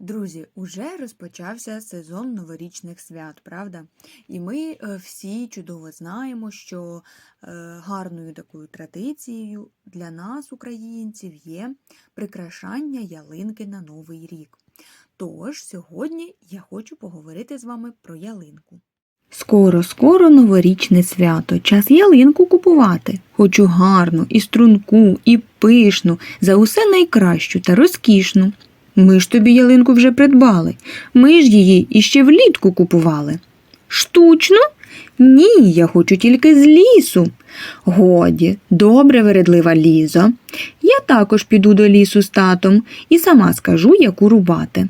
Друзі, уже розпочався сезон новорічних свят, правда? І ми е, всі чудово знаємо, що е, гарною такою традицією для нас, українців, є прикрашання ялинки на Новий рік. Тож сьогодні я хочу поговорити з вами про ялинку. Скоро, скоро новорічне свято, час ялинку купувати. Хочу гарну, і струнку, і пишну, за усе найкращу та розкішну. Ми ж тобі ялинку вже придбали. Ми ж її іще влітку купували. Штучно? Ні, я хочу тільки з лісу. Годі, добре, вередлива лізо. Я також піду до лісу з татом і сама скажу, яку рубати.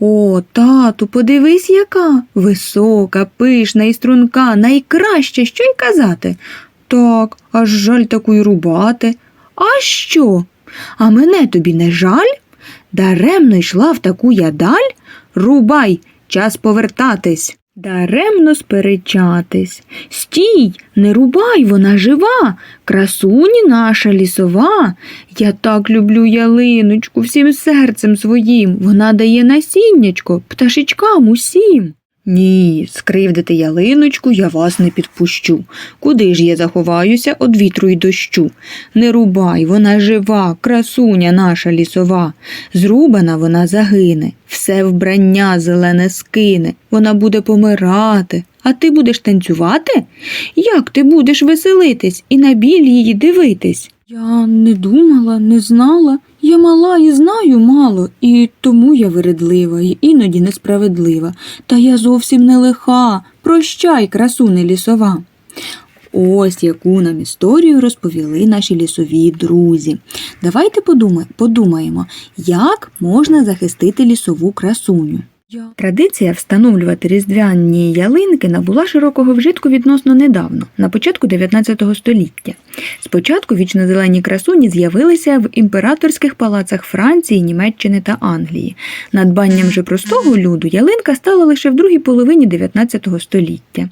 О, тату, подивись, яка висока, пишна і струнка, найкраща, що й казати. Так, аж жаль таку й рубати. А що? А мене тобі не жаль? Даремно йшла в таку ядаль? Рубай, час повертатись. Даремно сперечатись. Стій, не рубай, вона жива, красуні наша лісова. Я так люблю ялиночку всім серцем своїм. Вона дає насіннячко пташечкам усім. Ні, скривдити ялиночку я вас не підпущу. Куди ж я заховаюся од вітру й дощу? Не рубай, вона жива, красуня наша лісова. Зрубана вона загине, все вбрання зелене скине, вона буде помирати. А ти будеш танцювати? Як ти будеш веселитись і на біль її дивитись? Я не думала, не знала. Я мала і знаю мало, і тому я вередлива, і іноді несправедлива. Та я зовсім не лиха. Прощай, красуне лісова. Ось яку нам історію розповіли наші лісові друзі. Давайте подумаємо, як можна захистити лісову красуню. Традиція встановлювати різдвяні ялинки набула широкого вжитку відносно недавно, на початку 19 століття. Спочатку вічнозелені красуні з'явилися в імператорських палацах Франції, Німеччини та Англії. Надбанням же простого люду ялинка стала лише в другій половині 19 століття.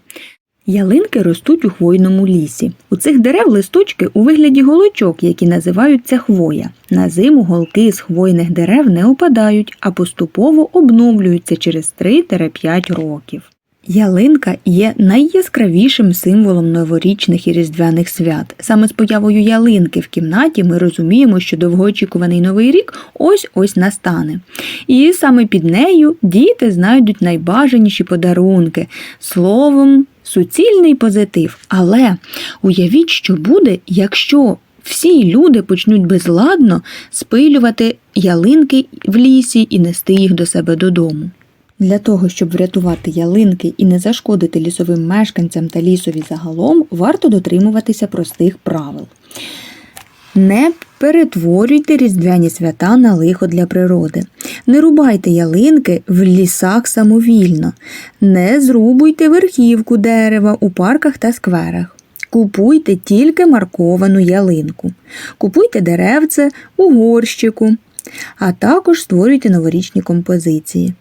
Ялинки ростуть у хвойному лісі. У цих дерев листочки у вигляді голочок, які називаються хвоя. На зиму голки з хвойних дерев не опадають, а поступово обновлюються через 3-5 років. Ялинка є найяскравішим символом новорічних і різдвяних свят. Саме з появою ялинки в кімнаті ми розуміємо, що довгоочікуваний новий рік ось ось настане. І саме під нею діти знайдуть найбажаніші подарунки. Словом, суцільний позитив. Але уявіть, що буде, якщо всі люди почнуть безладно спилювати ялинки в лісі і нести їх до себе додому. Для того, щоб врятувати ялинки і не зашкодити лісовим мешканцям та лісові загалом, варто дотримуватися простих правил. Не перетворюйте різдвяні свята на лихо для природи. Не рубайте ялинки в лісах самовільно. Не зрубуйте верхівку дерева у парках та скверах. Купуйте тільки марковану ялинку. Купуйте деревце у горщику, а також створюйте новорічні композиції.